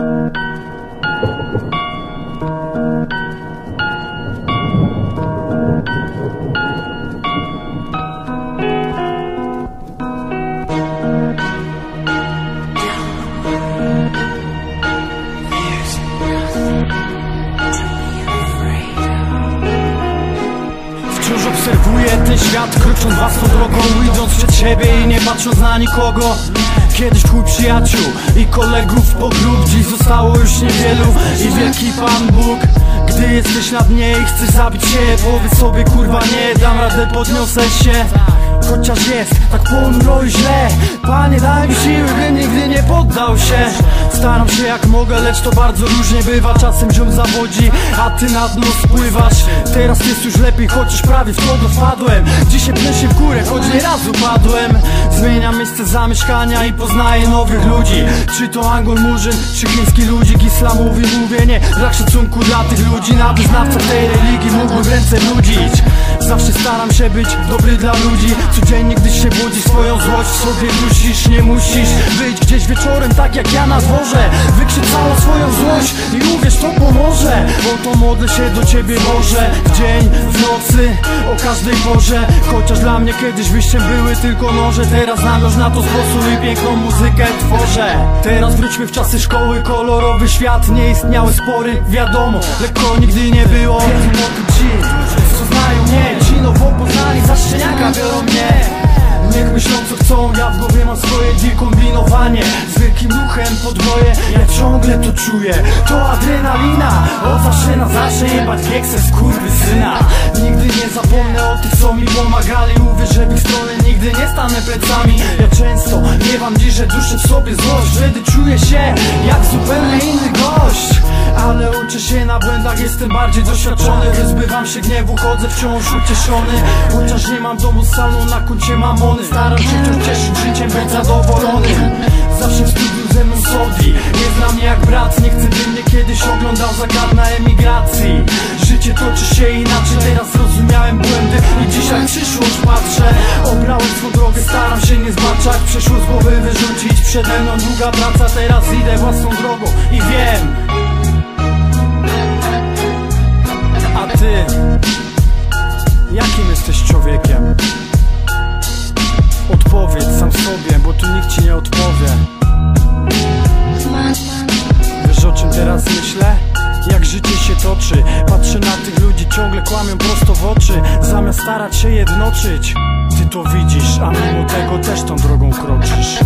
Wciąż świat, krocząc własną drogą Idąc przed siebie i nie patrząc na nikogo. Kiedyś twój przyjaciół i kolegów pogród Dziś zostało już niewielu. I wielki Pan Bóg Gdy jesteś na dnie i chcesz zabić się Powiedz sobie kurwa nie, dam radę, podniosę się Chociaż jest tak ponuro i źle. Panie daj mi siły, bym nigdy nie poddał się. Staram się jak mogę, lecz to bardzo różnie bywa. Czasem ziom zawodzi, a ty na dno spływasz. Teraz jest już lepiej, chociaż prawie w to wpadłem. Dzisiaj pnę się w górę, choć nie raz upadłem. Zmieniam miejsce zamieszkania i poznaję nowych ludzi. Czy to Angol Murzyn, czy chiński ludzik Islamowy mówienie, brak szacunku dla tych ludzi. Na wyznawca tej religii mógłbym ręce nudzić Zawsze staram się być dobry dla ludzi. Codziennie gdy się budzi swoją złość sobie dusisz Nie musisz być gdzieś wieczorem tak jak ja na dworze. Wykrzycz całą swoją złość i uwierz to pomoże Oto modlę się do ciebie Boże. W dzień, w nocy, o każdej porze. Chociaż dla mnie kiedyś wyjściem były tylko noże Teraz już na to sposób i piękną muzykę tworzę. Teraz wróćmy w czasy szkoły, kolorowy świat Nie istniały spory, wiadomo, lekko nigdy nie było mnie. Ci nowo poznani za szczeniaka biorą mnie. Niech myślą co chcą, ja w głowie mam swoje dziś kombinowanie Z wielkim ruchem podwoje, ja ciągle to czuję. To adrenalina, od zawsze na zawsze jebać wieksę syna. Nigdy nie zapomnę o tych co mi pomagali. Uwierz, że w ich stronę nigdy nie stanę plecami. Ja często miewam dziś, że duszę w sobie złość Wtedy czuję się jak zupełnie inny gość ale uczę się na błędach, jestem bardziej doświadczony. Wyzbywam się gniewu, chodzę wciąż ucieszony. Chociaż nie mam domu z salą na koncie mamony Staram się wciąż cieszyć życiem, być zadowolonym Zawsze w studiu ze mną Sodi Nie zna mnie jak brat, nie chcę by mnie kiedyś oglądał Zakaz na emigracji. Życie toczy się inaczej, teraz zrozumiałem błędy. I dzisiaj przyszłość patrzę. Obrałem swą drogę, staram się nie zbaczać. Przeszło z głowy wyrzucić, przede mną długa praca. Teraz idę własną drogą i wiem teraz myślę? Jak życie się toczy Patrzę na tych ludzi, ciągle kłamią prosto w oczy Zamiast starać się jednoczyć Ty to widzisz, a mimo tego też tą drogą kroczysz